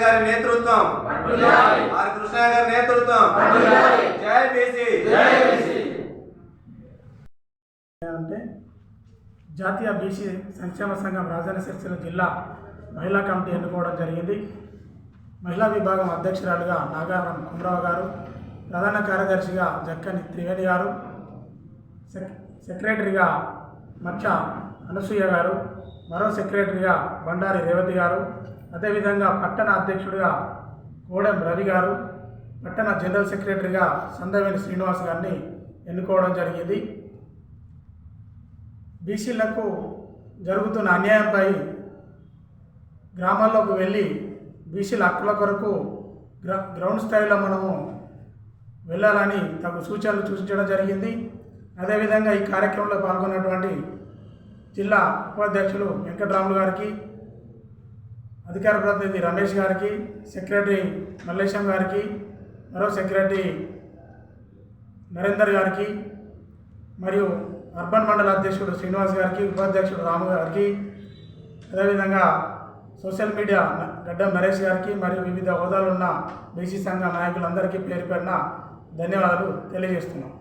గారి నేతృత్వం. ఆర్ గారి నేతృత్వం. అంటే జాతీయ బీసీ సంక్షేమ సంఘం రాజధాని సిరిసిల్ల జిల్లా మహిళా కమిటీ ఎన్నుకోవడం జరిగింది. మహిళా విభాగం అధ్యక్షురాలుగా నాగారం కుమరావు గారు ప్రధాన కార్యదర్శిగా జక్కని త్రివేది గారు సెక్రటరీగా మచ్చ అనసూయ గారు మరో సెక్రటరీగా బండారి రేవతి గారు అదేవిధంగా పట్టణ అధ్యక్షుడిగా కోడెం రవి గారు పట్టణ జనరల్ సెక్రటరీగా సందవేని శ్రీనివాస్ గారిని ఎన్నుకోవడం జరిగింది. బీసీలకు జరుగుతున్న అన్యాయంపై గ్రామాల్లోకి వెళ్ళి బీసీల హక్కుల కొరకు గ్ర గ్రౌండ్ స్థాయిలో మనము వెళ్ళాలని తగు సూచనలు సూచించడం జరిగింది. అదేవిధంగా ఈ కార్యక్రమంలో పాల్గొన్నటువంటి జిల్లా ఉపాధ్యక్షులు వెంకటరాములు గారికి అధికార ప్రతినిధి రమేష్ గారికి సెక్రటరీ మల్లేశం గారికి మరో సెక్రటరీ నరేందర్ గారికి మరియు అర్బన్ మండల అధ్యక్షుడు శ్రీనివాస్ గారికి ఉపాధ్యక్షుడు రాము గారికి అదేవిధంగా సోషల్ మీడియా గడ్డం నరేష్ గారికి మరియు వివిధ హోదాలున్న బీసీ సంఘ నాయకులందరికీ పేరు ధన్యవాదాలు తెలియజేస్తున్నాం.